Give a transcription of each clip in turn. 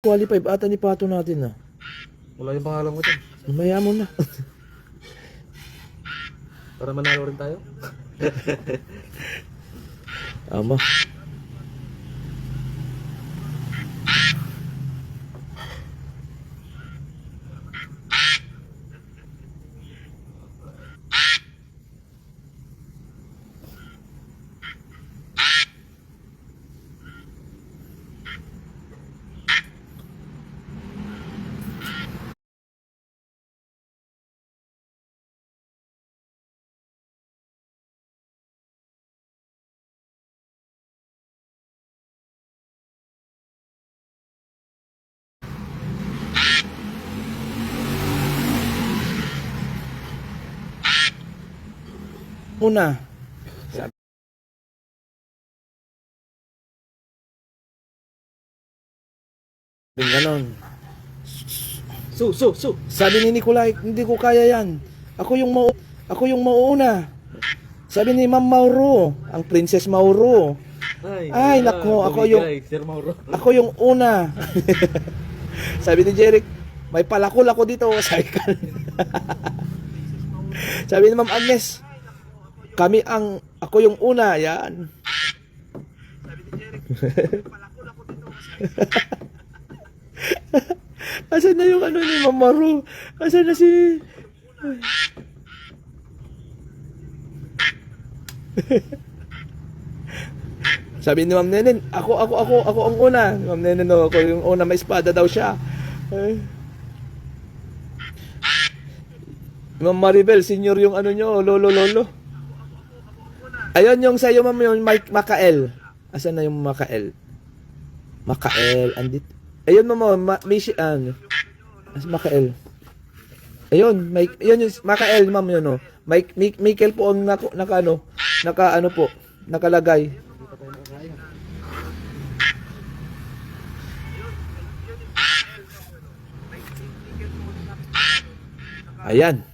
Qualify ata ni Pato natin ah. Wala yung pangalan ko dyan. Mamaya mo na. Para manalo rin tayo. Ama. Una. Sabi. Ganon. Su, su, su. Sabi ni Nicolay, hindi ko kaya yan. Ako yung mau ako yung mauuna. Sabi ni Ma'am Mauro, ang Princess Mauro. Ay, nako, ako yung- Sir Mauro. Ako yung una. Sabi ni Jeric, may palakol ako dito. Sabi. Sabi ni Ma'am Agnes, kami ang, ako yung una. Yan. Asan na yung ano ni Ma'am Maru? Asan na si... Sabi ni Ma'am Nenen, ako, ako, ako, ako ang una. Ma'am Nenen, no, ako yung una, may espada daw siya. Eh. Ma'am Maribel, senior yung ano nyo, lolo, lolo. Ayun yung sa'yo, ma'am, yung Mike Makael. Asan na yung Makael? Makael, andit. Ayun, ma'am, ma, may si, ano, as Makael. Ayun, Mike, yun yung Makael, ma'am, yun, no. Mike, Mike, Michael po ang naka, naka, ano, naka, ano po, nakalagay. Ayan.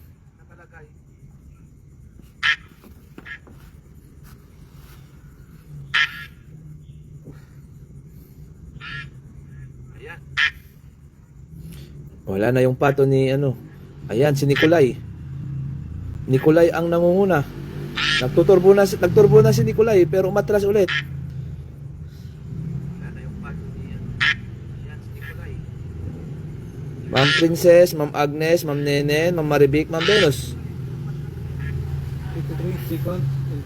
Wala na yung pato ni ano. Ayan si Nikolay. Nikolay ang nangunguna. Nagtuturbo na si- nagturbo na si Nikolay pero umatras ulit. Ma'am Princess, Ma'am Agnes, Ma'am Nenen, Ma'am Maribik, Ma'am Venus. 53 seconds and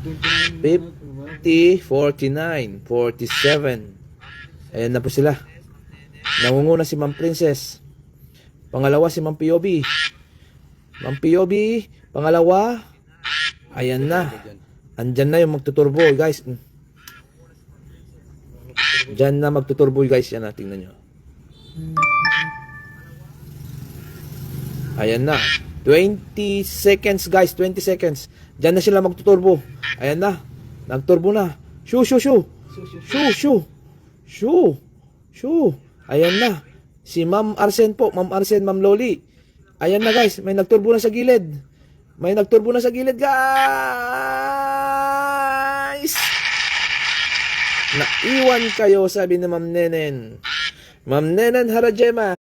29 50, 49, 47. Ayan na po sila. Nangunguna si Ma'am Princess. Pangalawa si Ma'am POB. Ma'am POB, pangalawa. Ayan na. Andyan na yung magtuturbo, guys. Diyan na magtuturbo, guys. Yan na, tingnan nyo. Ayan na. 20 seconds, guys. 20 seconds. Diyan na sila magtuturbo. Ayan na. Nagturbo na. Shoo, shoo, shoo. Shoo, shoo. Shoo. Shoo. Ayan na. Si Ma'am Arsen po. Ma'am Arsen, Ma'am Loli. Ayan na, guys. May nagturbo na sa gilid. May nagturbo na sa gilid, guys. Naiwan kayo, sabi ni Ma'am Nenen. Ma'am Nenen Harajema.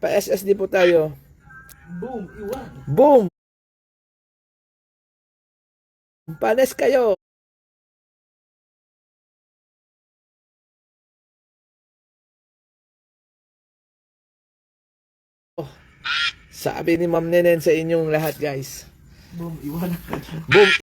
Pa-SSD po tayo. Boom! Iwan! Boom! Panes kayo! Oh, Sabi ni Ma'am Nenen sa inyong lahat, guys. Boom! Iwan! Boom!